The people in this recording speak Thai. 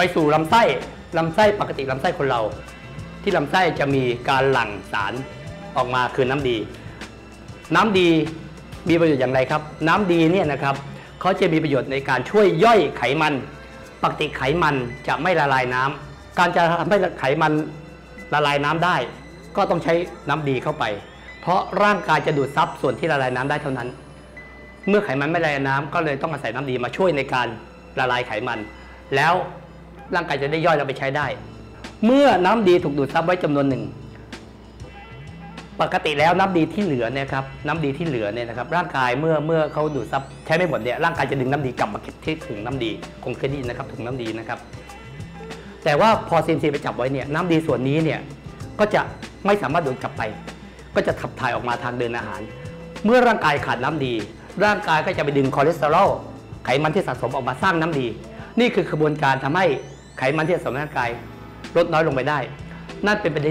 ไปสู่ลำไส้ลำไส้ปกติลำไส้คนเรา ที่ลำไส้จะมีการหลั่งสารออกมาคือน้ำดี น้ำดีมีประโยชน์อย่างไรครับ น้ำดีเนี่ยนะครับเขาจะมีประโยชน์ในการช่วยย่อยไขมัน ปกติไขมันจะไม่ละลายน้ำการจะทำให้ไขมันละลายน้ำได้ ก็ต้องใช้น้ำดีเข้าไป เพราะร่างกายจะดูดซับส่วนที่ละลายน้ำได้เท่านั้น เมื่อไขมันไม่ละลายน้ำก็เลยต้องอาศัยน้ำดีมาช่วยในการละลายไขมัน แล้ว ร่างกายจะได้ย่อยเราไปใช้ได้ เมื่อน้ำดีถูกดูดซับไว้จำนวนหนึ่ง ปกติแล้วน้ำดีที่เหลือเนี่ยครับน้ำดีที่เหลือเนี่ยนะครับร่างกายเมื่อเมื่อเขาดูดซับใช้ไม่หมดเนี่ยร่างกายจะดึงน้ำดีกลับมาเก็บที่ถุงน้ำดีคงเคยได้ยินนะครับถุงน้ำดีนะครับ แต่ว่าพอซีมซีไปจับไว้เนี่ยน้ำดีส่วนนี้เนี่ยก็จะไม่สามารถดูดกลับไป ก็จะขับถ่ายออกมาทางเดินอาหาร เมื่อร่างกายขาดน้ำดี ร่างกายก็จะไปดึงคอเลสเตอรอลไขมันที่สะสมออกมาสร้างน้ำดี นี่คือกระบวนการทำให้ ไขมันที่สะสมในร่างกายลดน้อยลงไปได้ นั่นเป็นประเด็น